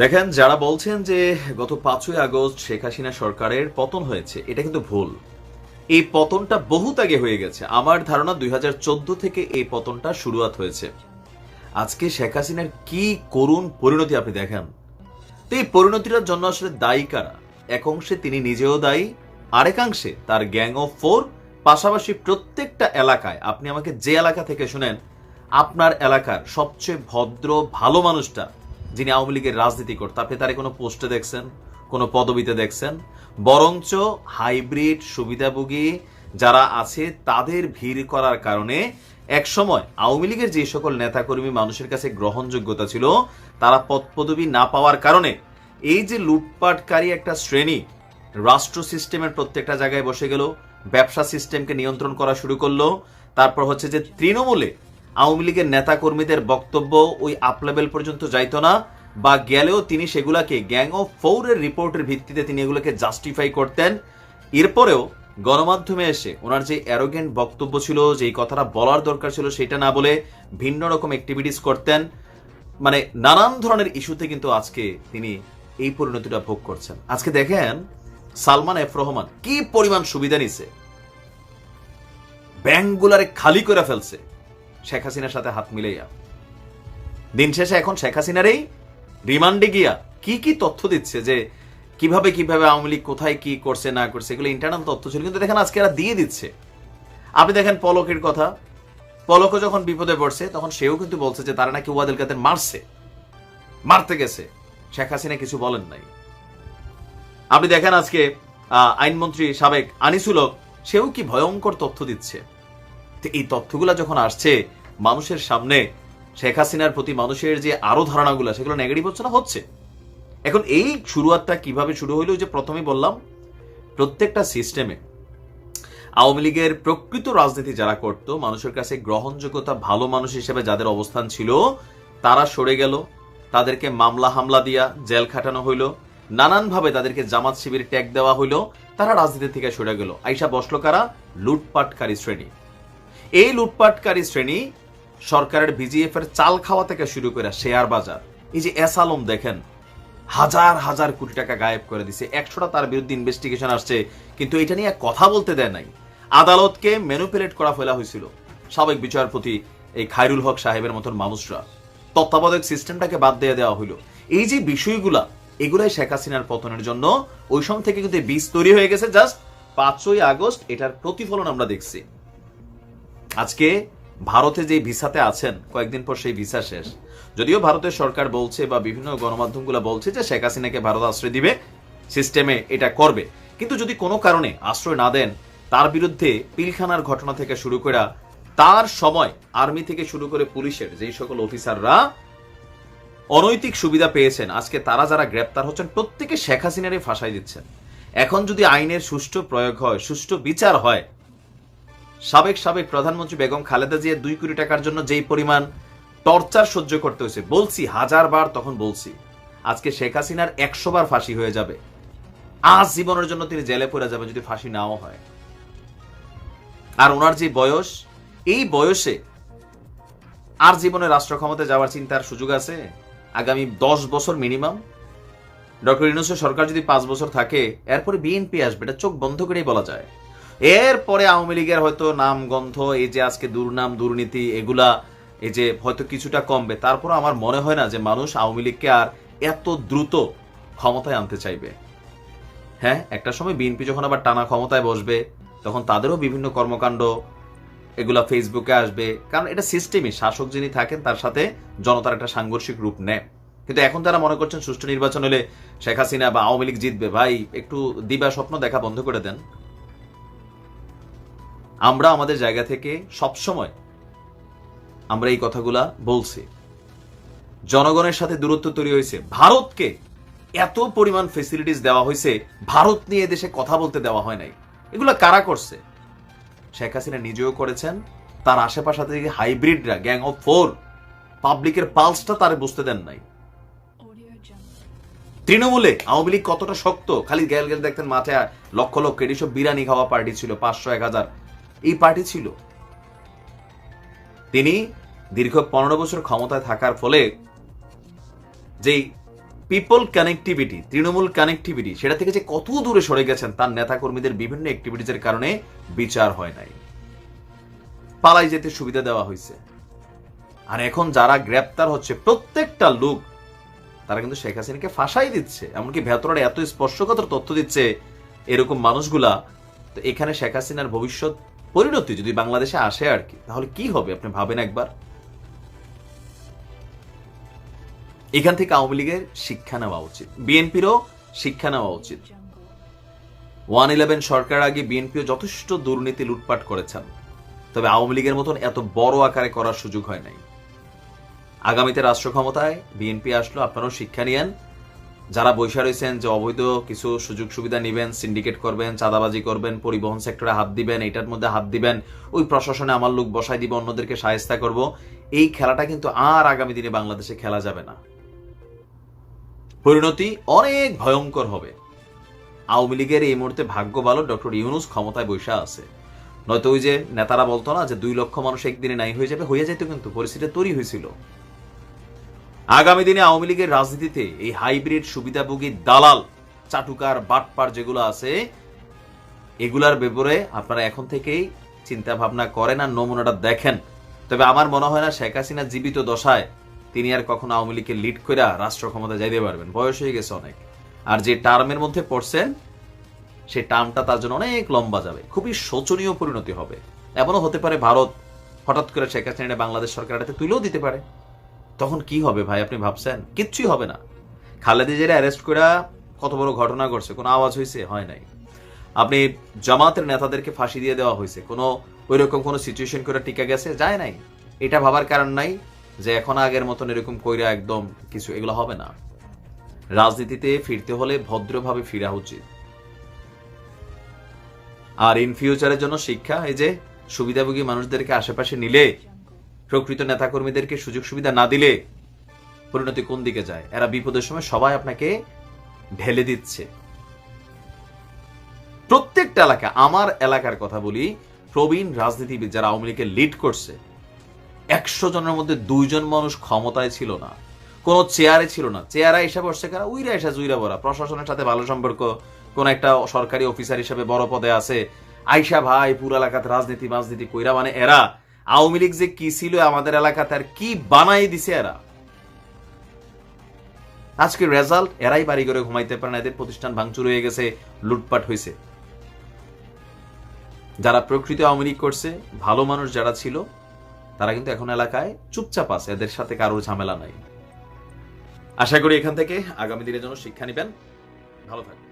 দেখেন, যারা বলছেন যে গত পাঁচই আগস্ট শেখ হাসিনা সরকারের পতন হয়েছে, এটা কিন্তু ভুল। এই পতনটা বহুত আগে হয়ে গেছে। আমার ধারণা দুই হাজার চোদ্দ থেকে এই পতনটা শুরুয়াত হয়েছে। আজকে শেখ হাসিনার কি করুণ পরিণতি আপনি দেখেন? তো এই পরিণতিটার জন্য আসলে দায়ী কারা? এক অংশে তিনি নিজেও দায়ী আরেকাংশে তার গ্যাং অফ ফোর, পাশাপাশি প্রত্যেকটা এলাকায়, আপনি আমাকে যে এলাকা থেকে শুনেন, আপনার এলাকার সবচেয়ে ভদ্র, ভালো মানুষটা যিনি আওয়ামী লীগের রাজনীতি করতে আপনি তারে কোনো পোস্টে দেখছেন, কোনো পদবিতে দেখছেন? বরঞ্চ হাইব্রিড সুবিধাভোগী যারা আছে, তাদের ভিড় করার কারণে এক সময় আওয়ামী লীগের যে সকল নেতাকর্মী মানুষের কাছে গ্রহণযোগ্যতা ছিল, তারা পদ পদবি না পাওয়ার কারণে এই যে লুটপাটকারী একটা শ্রেণি রাষ্ট্র সিস্টেমের প্রত্যেকটা জায়গায় বসে গেল, ব্যবসা সিস্টেমকে নিয়ন্ত্রণ করা শুরু করল, তারপর হচ্ছে যে তৃণমূলে আওয়ামী লীগের নেতা কর্মীদের বক্তব্য ওই আপ লেভেল পর্যন্ত যাইতো না, বা গেলেও তিনি সেগুলাকে গ্যাং অফ ফৌরের রিপোর্টের ভিত্তিতে তিনি এগুলোকে জাস্টিফাই করতেন। এরপরেও গণমাধ্যমে এসে ওনার যে অ্যারোগেন্ট বক্তব্য ছিল, যে এই কথাটা বলার দরকার ছিল, সেটা না বলে ভিন্ন রকম অ্যাক্টিভিটিস করতেন। মানে নানান ধরনের ইস্যুতে কিন্তু আজকে তিনি এই পরিণতিটা ভোগ করছেন। আজকে দেখেন সালমান এফ রহমান কি পরিমাণ সুবিধা নিছে। ব্যাংকগুলারে খালি করে ফেলছে। শেখ হাসিনার সাথে হাত মিলাইয়া। দিন শেষে এখন শেখ হাসিনারই রিমান্ডে গিয়া কি কি তথ্য দিচ্ছে যে কীভাবে কীভাবে আওয়ামী লীগ কোথায় কি করছে, না করছে, এগুলো ইন্টারনাল তথ্য ছিল, কিন্তু দেখেন আজকে এরা দিয়ে দিচ্ছে। আপনি দেখেন পলকের কথা। পলকও যখন বিপদে পড়ছে, তখন সেও কিন্তু বলছে যে তারা নাকি ওয়াদেল কাদের মারছে। মারতে গেছে। শেখ হাসিনা কিছু বলেন নাই। আপনি দেখেন আজকে আইনমন্ত্রী সাবেক আনিসুলক, সেও কি ভয়ঙ্কর তথ্য দিচ্ছে। তো এই তথ্যগুলো যখন আসছে মানুষের সামনে, শেখ হাসিনার প্রতি মানুষের যে আরও ধারণাগুলো, সেগুলো নেগেটিভ হচ্ছে না? হচ্ছে। এখন এই শুরুয়াতটা কীভাবে শুরু হইল? যে প্রথমে বললাম, প্রত্যেকটা সিস্টেমে আওয়ামী লীগের প্রকৃত রাজনীতি যারা করত, মানুষের কাছে গ্রহণযোগ্যতা ভালো মানুষ হিসেবে যাদের অবস্থান ছিল, তারা সরে গেল, তাদেরকে মামলা হামলা দিয়া জেল খাটানো হইল, নানানভাবে তাদেরকে জামাত শিবির ট্যাগ দেওয়া হইল, তারা রাজনীতি থেকে সরে গেল। আইসা বসল কারা? লুটপাটকারী শ্রেণি। এই লুটপাটকারী শ্রেণি সরকারের বিজিএফ এর চাল খাওয়া থেকে শুরু করে শেয়ার বাজার, এই যে এস আলম দেখেন, হাজার হাজার কোটি টাকা গায়েব করে দিছে। একশোটা তার বিরুদ্ধে ইনভেস্টিগেশন আসছে, কিন্তু এটা নিয়ে কথা বলতে দেয় নাই। আদালতকে ম্যানুপুলেট করা ফেলা হয়েছিল। সাবেক বিচারপতি এই খায়রুল হক সাহেবের মতন মানুষরা। তত্ত্বাবধায়ক সিস্টেমটাকে বাদ দিয়ে দেওয়া হইল। এই যে বিষয়গুলা, এগুলাই শেখ হাসিনার পতনের জন্য ওই সময় থেকে কিন্তু বীজ তৈরি হয়ে গেছে। জাস্ট পাঁচই আগস্ট এটার প্রতিফলন আমরা দেখছি। আজকে ভারতে যে ভিসাতে আছেন, কয়েকদিন পর সেই ভিসা শেষ। যদিও ভারতের সরকার বলছে বা বিভিন্ন গণমাধ্যমগুলো বলছে যে শেখ হাসিনাকে ভারত আশ্রয় দিবে, সিস্টেমে এটা করবে। কিন্তু যদি কোনো কারণে আশ্রয় না দেন, তার বিরুদ্ধে পিলখানার ঘটনা থেকে শুরু করে তার সময় আর্মি থেকে শুরু করে পুলিশের যেই সকল অফিসাররা অনৈতিক সুবিধা পেয়েছেন, আজকে তারা যারা গ্রেপ্তার হচ্ছেন, প্রত্যেকে শেখ হাসিনারই ফাঁসাই দিচ্ছেন। এখন যদি আইনের সুষ্ঠু প্রয়োগ হয়, সুষ্ঠু বিচার হয় সাবেক সাবেক প্রধানমন্ত্রী বেগম খালেদা জিয়া দুই কোটি টাকার জন্য যেই পরিমাণ টর্চার সহ্য করতে হয়েছে, বলছি হাজার বার তখন বলছি, আজকে শেখ হাসিনার একশো বার ফাঁসি হয়ে যাবে। আজ জীবনের জন্য তিনি জেলে পড়ে যাবে যদি ফাঁসি নাও হয়। আর ওনার যে বয়স, এই বয়সে আর জীবনে রাষ্ট্র ক্ষমতায় যাওয়ার চিন্তার সুযোগ আছে? আগামী দশ বছর মিনিমাম ডক্টর ইউনুসের সরকার যদি পাঁচ বছর থাকে, এরপরে বিএনপি আসবে, এটা চোখ বন্ধ করেই বলা যায়। এরপরে আওয়ামী লীগের হয়তো নাম, গন্ধ, এই যে আজকে দুর্নাম, দুর্নীতি, এগুলা, এই যে হয়তো কিছুটা কমবে। তারপর আমার মনে হয় না যে মানুষ আওয়ামী লীগকে আর এত দ্রুত ক্ষমতায় আনতে চাইবে। হ্যাঁ একটা সময় বিএনপি যখন আবার টানা ক্ষমতায় বসবে, তখন তাদেরও বিভিন্ন কর্মকাণ্ড এগুলা ফেসবুকে আসবে। কারণ এটা সিস্টেমই শাসক যিনি থাকেন তার সাথে জনতার একটা সাংঘর্ষিক রূপ নেয়। কিন্তু এখন তারা মনে করছেন, সুষ্ঠু নির্বাচন হলে শেখ হাসিনা বা আওয়ামী লীগ জিতবে। ভাই, একটু দিবা স্বপ্ন দেখা বন্ধ করে দেন। আমরা আমাদের জায়গা থেকে সব সময় আমরা এই কথাগুলা বলছি। জনগণের সাথে দূরত্ব তৈরি হয়েছে। ভারতকে এত পরিমাণ ফেসিলিটিস দেওয়া হয়েছে, ভারত নিয়ে দেশে কথা বলতে দেওয়া হয় নাই। এগুলো কারা করছে? শেখ হাসিনা নিজেও করেছেন, তার আশেপাশে থেকে হাইব্রিডরা গ্যাং অফ ফোর পাবলিকের পালসটা তারে বুঝতে দেন নাই। তৃণমূলে আওয়ামী লীগ কতটা শক্ত? খালি গেল গেল দেখতেন মাঠে, লক্ষ লক্ষ, এটি সব বিরিয়ানি খাওয়া পার্টি ছিল, পাঁচশো, এক হাজার। এই পার্টি ছিল। তিনি দীর্ঘ পনেরো বছর ক্ষমতায় থাকার ফলে যেই পিপল কানেক্টিভিটি তৃণমূল কানেক্টিভিটি সেটা থেকে যে কত দূরে সরে গেছেন তার নেতাকর্মীদের বিভিন্ন অ্যাক্টিভিটিজের কারণে বিচার হয় নাই। পালাই যেতে সুবিধা দেওয়া হয়েছে। আর এখন যারা গ্রেপ্তার হচ্ছে, প্রত্যেকটা লোক, তারা কিন্তু শেখ হাসিনাকে ফাঁসাই দিচ্ছে। এমনকি ভেতরে এত স্পর্শকাতর তথ্য দিচ্ছে এরকম মানুষগুলা। তো এখানে শেখ হাসিনার ভবিষ্যৎ পরিণতি যদি বাংলাদেশে আসে আর কি, তাহলে কি হবে? আপনি ভাবেন একবার? এখান থেকে আওয়ামী লীগের শিক্ষা নেওয়া উচিত। বিএনপিরও শিক্ষা নেওয়া উচিত। ওয়ান ইলেভেন সরকার আগে বিএনপিও যথেষ্ট দুর্নীতি লুটপাট করেছেন। তবে আওয়ামী লীগের মতন এত বড় আকারে করার সুযোগ হয় নাই। আগামীতে রাষ্ট্র ক্ষমতায় বিএনপি আসলো, আপনারাও শিক্ষা নিয়েন। যারা বৈশা রয়েছেন যে অবৈধ কিছু সুযোগ সুবিধা নেবেন সিন্ডিকেট করবেন, চাঁদাবাজি করবেন, পরিবহন সেক্টরে হাত দিবেন, এটার মধ্যে হাত দিবেন, ওই প্রশাসনে আমার লোক বসাই দিব, অন্যদেরকে সাহেস্তা করব। এই খেলাটা কিন্তু আর আগামী দিনে বাংলাদেশে খেলা যাবে না। পরিণতি অনেক ভয়ঙ্কর হবে। আওয়ামী লীগের এই মুহূর্তে ভাগ্য ভালো, ডক্টর ইউনুস ক্ষমতায় বৈশা আছে। নয়তো ওই যে নেতারা বলতো না যে দুই লক্ষ মানুষ একদিনে নাই হয়ে যাবে, হয়ে যেত কিন্তু, পরিস্থিতি তৈরি হয়েছিল। আগামী দিনে আওয়ামী লীগের রাজনীতিতে এই হাইব্রিড সুবিধাভোগী দালাল, চাটুকার, বাটপার যেগুলো আছে, এগুলার ব্যাপারে আপনারা এখন থেকেই চিন্তা ভাবনা করেন আর নমুনাটা দেখেন। তবে আমার মনে হয় না শেখ হাসিনা জীবিত দশায় তিনি আর কখনো আওয়ামী লীগকে লিড করে রাষ্ট্র ক্ষমতা যাইতে পারবেন। বয়স হয়ে গেছে অনেক। আর যে টার্মের মধ্যে পড়ছেন সেই টার্মটা তার জন্য অনেক লম্বা যাবে। খুবই শোচনীয় পরিণতি হবে। এমনও হতে পারে ভারত হঠাৎ করে শেখ হাসিনা বাংলাদেশ সরকার এটাতে তুলেও দিতে পারে। তখন কি হবে ভাই আপনি ভাবছেন? কিচ্ছুই হবে না। খালেদা জিরা অ্যারেস্ট করে কত বড় ঘটনা ঘটছে, কোনো আওয়াজ হয়েছে হয় নাই। আপনি জামাতের নেতাদেরকে ফাঁসি দিয়ে দেওয়া হয়েছে কোনো ওই রকম কোনো সিচুয়েশন করে টিকা গেছে? যায় নাই। এটা ভাবার কারণ নাই যে এখন আগের মতন এরকম কইরা একদম কিছু এগুলো হবে না। রাজনীতিতে ফিরতে হলে ভদ্রভাবে ফিরা উচিত। আর ইন ফিউচারের জন্য শিক্ষা, এই যে সুবিধাভোগী মানুষদেরকে আশেপাশে নিলে প্রকৃত নেতাকর্মীদেরকে সুযোগ সুবিধা না দিলে পরিণতি কোন দিকে যায়? এরা বিপদের সময় সবাই আপনাকে ঢেলে দিচ্ছে। প্রত্যেকটা এলাকা, আমার এলাকার কথা বলি, প্রবীণ রাজনীতিবিদ যারা আওয়ামী লীগকে লিড করছে, একশো জনের মধ্যে দুইজন মানুষ ক্ষমতায় ছিল না। কোন চেয়ারে ছিল না। চেয়ারা এসে বসছে কারা? উইরা এসে, জুইরা বরা। প্রশাসনের সাথে ভালো সম্পর্ক। কোন একটা সরকারি অফিসার হিসেবে বড় পদে আছে। আইসা ভাই, পুরো এলাকাতে রাজনীতি রাজনীতি কইরা মানে এরা আওয়ামী লীগ যে কি ছিল, আমাদের এলাকাতে আর কি বানাই দিছে এরা? আজকে রেজাল্ট এরাই বাড়ি করে ঘুমাইতে পারে না, এদের প্রতিষ্ঠান ভাঙচুর হয়ে গেছে, লুটপাট হয়েছে যারা প্রকৃত আওয়ামী লীগ করছে, ভালো মানুষ যারা ছিল, তারা কিন্তু এখন এলাকায় চুপচাপ আছে, এদের সাথে কারোর ঝামেলা নাই। আশা করি এখান থেকে আগামী দিনের জন্য শিক্ষা নেবেন। ভালো থাকবেন।